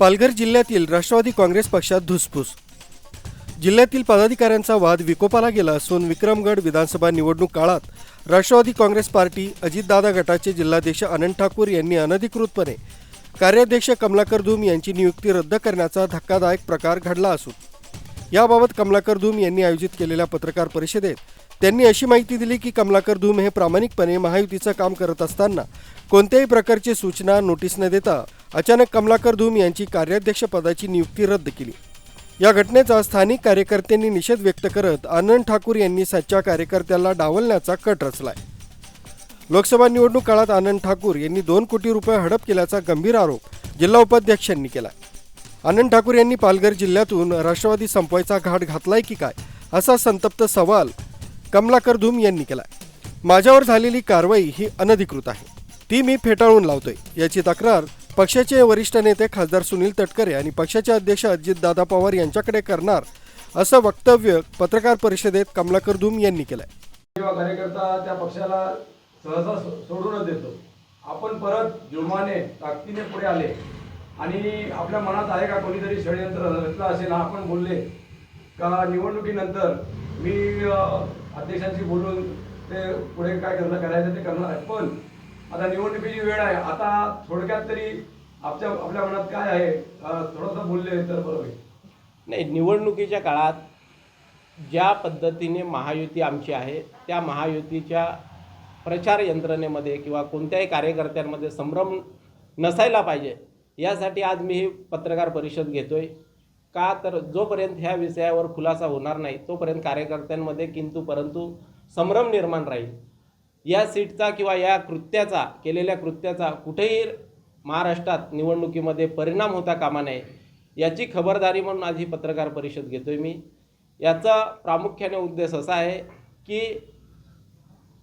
पालघर जिल्ह्यातील राष्ट्रवादी काँग्रेस पक्षात धुसफूस. जिल्ह्यातील पदाधिकाऱ्यांचा वाद विकोपाला गेला असून विक्रमगड विधानसभा निवडणूक काळात राष्ट्रवादी काँग्रेस पार्टी अजितदादा गटाचे जिल्हाध्यक्ष आनंद ठाकूर यांनी अनधिकृतपणे कार्याध्यक्ष कमलाकर धूम यांची नियुक्ती रद्द करण्याचा धक्कादायक प्रकार घडला असून याबाबत कमलाकर धूम यांनी आयोजित केलेल्या पत्रकार परिषदेत त्यांनी अशी माहिती दिली की कमलाकर धूम हे प्रामाणिकपणे महायुतीचं काम करत असताना कोणत्याही प्रकारची सूचना नोटीस न देता अचानक कमलाकर धूम यांची कार्याध्यक्ष पदाची नियुक्ती रद्द केली. या घटनेचा स्थानिक कार्यकर्त्यांनी निषेध व्यक्त करत आनंद ठाकूर यांनी सच्च्या कार्यकर्त्याला डावलण्याचा कट रचलाय. लोकसभा निवडणूक काळात आनंद ठाकूर यांनी दोन कोटी रुपये हडप केल्याचा गंभीर आरोप जिल्हा उपाध्यक्षांनी केला आनंद ठाकूर यांनी पालघर जिल्ह्यातून राष्ट्रवादी संपवायचा घाट घातलाय की काय असा संतप्त सवाल कमलाकर धूम यांनी केलाय. माझ्यावर झालेली कारवाई ही अनधिकृत आहे. ती मी फेटाळून लावतोय. याची तक्रार पक्षाचे वरिष्ठ नेते खासदार सुनील तटकरे आणि पक्षाचे अध्यक्ष अजितदादा पवार यांच्याकडे करणार असं वक्तव्य पत्रकार परिषदेत कमलाकर धूम यांनी केलंय. किंवा कार्यकर्ता त्या पक्षाला सहसा सोडूनच देतो. आपण परत जोमाने ताकदीने पुढे आले. आणि आपल्या मनात आहे का कोणीतरी षडयंत्र रचलं असेल आपण बोलले. का निवडणुकीनंतर मी अध्यक्षांशी बोलून ते पुढे काय करणं करायचं ते करणार आहे पण आता निवडणुकीची वेळ आहे. आता थोडक्यात तरी आपल्या आपल्या मनात काय आहे? थोडंसं बोलले तर बरं होईल. नाही निवडणुकीच्या काळात ज्या पद्धतीने महायुती आमची आहे त्या महायुतीच्या प्रचार यंत्रणेमध्ये किंवा कोणत्याही कार्यकर्त्यांमध्ये संभ्रम नसायला पाहिजे. यासाठी आज मी ही पत्रकार परिषद घेतो आहे का तर जोपर्यंत ह्या विषयावर खुलासा होणार नाही तोपर्यंत कार्यकर्त्यांमध्ये किंतु परंतु संभ्रम निर्माण राहील. या सीटचा किंवा या कृत्याचा केलेल्या कृत्याचा कुठेही महाराष्ट्रात निवडणुकीमध्ये परिणाम होता कामा नये याची खबरदारी म्हणून आज ही पत्रकार परिषद घेतोय मी. याचा प्रामुख्याने उद्देश असा आहे की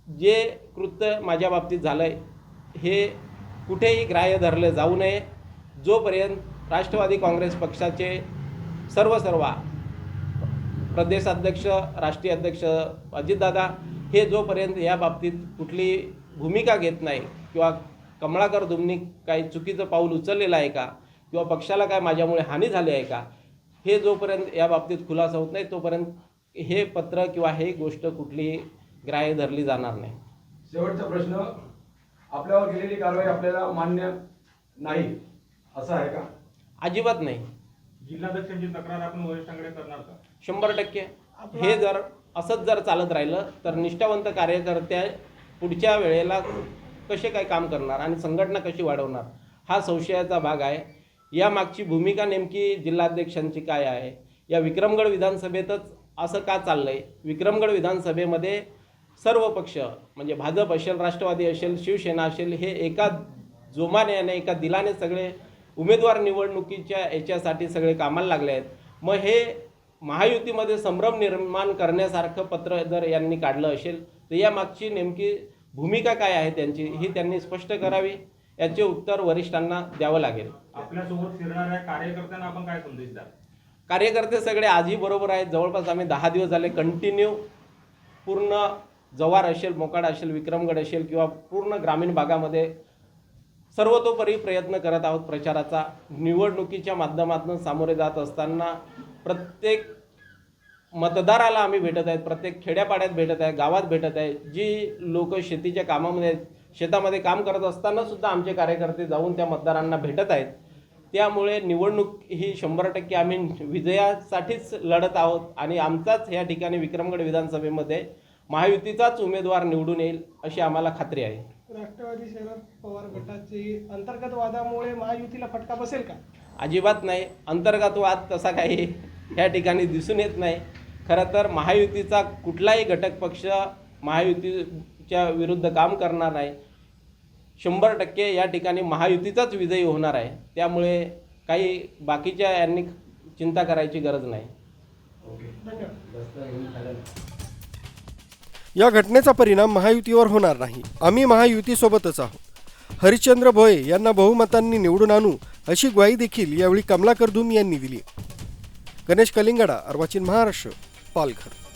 जे कृत्य माझ्या बाबतीत झालं आहे हे कुठेही ग्राह्य धरले जाऊ नये. जोपर्यंत राष्ट्रवादी काँग्रेस पक्षाचे सर्व सर्वा प्रदेशाध्यक्ष राष्ट्रीय अध्यक्ष अजितदादा हे जोपर्यंत या बाबतीत कुठली भूमिका घेत नाही किंवा कमळाकर दुमनी काही चुकीचं पाऊल उचललेलं आहे का किंवा पक्षाला काय माझ्यामुळे हानी झाली आहे का हे जोपर्यंत या बाबतीत खुलासा होत नाही तोपर्यंत हे पत्र किंवा हे गोष्ट कुठलीही ग्राह्य धरली जाणार नाही. शेवटचा प्रश्न आपल्यावर केलेली कारवाई आपल्याला मान्य नाही असं आहे का? अजिबात नाही. जिल्हाध्यक्षांची तक्रार आपण वरिष्ठांकडे करणार का? शंभर टक्के. हे जर असंच जर चालत राहिलं तर निष्ठावंत कार्यकर्त्या पुढच्या वेळेला कसे काय काम करणार आणि संघटना कशी वाढवणार हा संशयाचा भाग आहे. या मागची भूमिका नेमकी जिल्हाध्यक्षांची काय आहे? या विक्रमगड विधानसभेतच असं का चाललं आहे विक्रमगड विधानसभेमध्ये सर्व पक्ष म्हणजे भाजप असेल राष्ट्रवादी असेल शिवसेना असेल हे एका जोमाने आणि एका दिलाने सगळे उमेदवार निवडणुकीच्या याच्यासाठी सगळे कामाला लागले आहेत. मग हे महायुतीमध्ये संभ्रम निर्माण करण्यासारखं पत्र जर यांनी काढलं असेल तर या मागची नेमकी भूमिका काय आहे त्यांची ही त्यांनी स्पष्ट करावी याचे उत्तर वरिष्ठांना द्यावं लागेल. आपल्यासोबत फिरणाऱ्या कार्यकर्त्यांना आपण काय संदेश द्याल? कार्यकर्ते सगळे आजही बरोबर आहेत. जवळपास आम्ही दहा दिवस झाले कंटिन्यू पूर्ण जव्हार असेल मोकाड असेल विक्रमगड असेल किंवा पूर्ण ग्रामीण भागामध्ये सर्वतोपरी प्रयत्न करत आहोत प्रचाराचा. निवडणुकीच्या माध्यमातून सामोरे जात असताना प्रत्येक मतदाराला आम्ही भेटत आहेत प्रत्येक खेड्यापाड्यात भेटत आहे गावात भेटत आहे. जी लोक शेतीच्या कामामध्ये आहेत, शेतामध्ये काम करत असताना सुद्धा आमचे कार्यकर्ते जाऊन त्या मतदारांना भेटत आहेत. त्यामुळे निवडणूक ही शंभर टक्के आम्ही विजयासाठीच लढत आहोत आणि आमचाच या ठिकाणी विक्रमगड विधानसभेमध्ये महायुतीचाच उमेदवार निवडून येईल अशी आम्हाला खात्री आहे. राष्ट्रवादी शरद पवार गटाची अंतर्गत वादामुळे महायुतीला फटका बसेल का? अजिबात नाही. अंतर्गत वाद तसा काही या ठिकाणी दिसून येत नाही. खरं तर महायुतीचा कुठलाही घटक पक्ष महायुतीच्या विरुद्ध काम करणार नाही. शंभर टक्के या ठिकाणी महायुतीचाच विजयी होणार आहे. त्यामुळे काही बाकीच्या यांनी चिंता करायची गरज नाही. धन्यवाद. या घटनेचा परिणाम महायुतीवर होणार नाही. आम्ही महायुतीसोबतच आहोत. हरिश्चंद्र भोये यांना बहुमतांनी निवडून आणू अशी ग्वाही देखील यावेळी कमलाकर धूम यांनी दिली. गणेश कलिंगडा अर्वाचीन महाराष्ट्र पालघर.